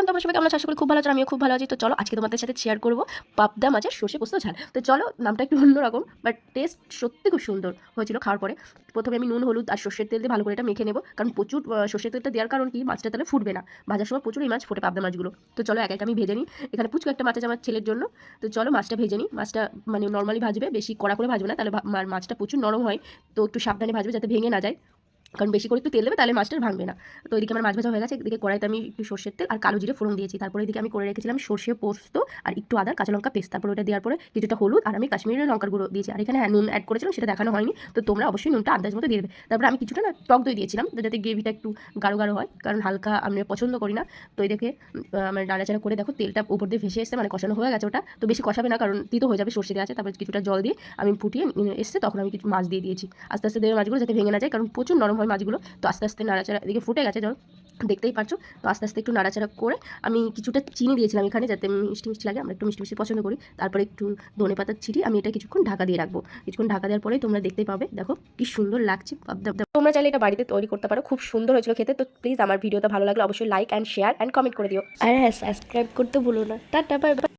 Everyone তোমার সবাই কেমন আছো? আশা করি খুব ভালো আছো আমিও খুব ভালো আছি। তো চলো, আজকে তোমাদের সাথে শেয়ার করব পাবদা মাছের সর্ষে পোস্ত ঝাল। তো চলো, নামটা একটু অন্যরকম বাট টেস্ট সত্যি খুব সুন্দর হয়েছিল খাওয়ার পরে। প্রথমে আমি নুন, হলুদ আর সর্ষের তেল দিয়ে ভালো করে এটা মেখে নেব, কারণ প্রচুর সর্ষের তেলটা দেওয়ার কারণ কি, মাছটা তাহলে ফুটবে না। ভাজার সময় প্রচুর এই মাছ ফোটে পাবদা মাছগুলো। তো চলো, এক এক আমি ভেজে নিই। এখানে পুচকু একটা মাছ আছে আমার ছেলের জন্য। তো চলো, মাছটা ভেজে নিই। মাছটা মানে নর্মালি ভাজবে, বেশি কড়া করে ভাজবে না, তাহলে মাছটা প্রচুর নরম হয়। তো একটু সাবধানে ভাজবে যাতে ভেঙে না যায়। কারণ বেশি করে একটু তেল দেবে, তাহলে মাছটা ভাঙবে না। তো এদিকে আমার মাছ ভাজা হয়ে গেছে, এদিকে কড়াইতে আমি একটু সর্ষের তেল আর কালো জিরে ফোড়ন দিয়েছি। তারপরে এদিকে আমি করে রেখেছিলাম সর্ষে পোস্ত আর একটু আদা, কাঁচা লঙ্কা পেস্ট। তারপর ওটা দেওয়ার পরে কিছুটা হলুদ আর আমি কাশ্মীরের লঙ্কার গুঁড়ো দিয়েছি। আর এখানে হ্যাঁ নুন অ্যাড করেছিলাম, সেটা দেখানো হয়নি। তো তোমরা অবশ্যই নুনটা আন্দাজ মতো দিয়ে দেবে। তারপরে আমি কিছুটা না টক দই দিয়েছিলাম যাতে গ্রেভিটা একটু গাঢ় গাঢ় হয়, কারণ হালকা আমি পছন্দ করি না। তো দেখে আমার নাড়াচাড়া করে দেখো, তেলটা উপর দিয়ে ভেসে এসছে মানে কষানো হয়ে গেছে ওটা। তো বেশি কষাবে না, কারণ তিতো হয়ে যাবে সর্ষে দেওয়া আছে তারপর কিছুটা জল দিয়ে আমি ফুটিয়ে এসছে, তখন আমি কিছু মাছ দিয়ে দিয়েছি। আস্তে আস্তে দেবে মাছগুলো যাতে ভেঙে না যায়, কারণ প্রচুর নরম হয় মাছগুলো। তো আস্তে আস্তে নাড়াচাড়া এদিকে ফুটে গেছে, জল। দেখতেই পারছ? তো আস্তে আস্তে একটু নাড়াচাড়া করে আমি কিছুটা চিনি দিয়েছিলাম এখানে যাতে মিষ্টি মিষ্টি লাগে। আমরা একটু মিষ্টি মিষ্টি পছন্দ করি। তারপরে একটু ধনে পাতার ছিটি আমি এটা কিছুক্ষণ ঢাকা দিয়ে রাখব। কিছুক্ষণ ঢাকা দেওয়ার পরে তোমরা দেখতেই পাবে। দেখো কি সুন্দর লাগছে। তোমরা চাইলে এটা বাড়িতে তৈরি করতে পারো। খুব সুন্দর হয়েছিল খেতে। তো প্লিজ আমার ভিডিওটা ভালো লাগলে অবশ্যই like and share and comment করে দিও। আর হ্যাঁ সাবস্ক্রাইব করতে ভুলো না। Tata bye.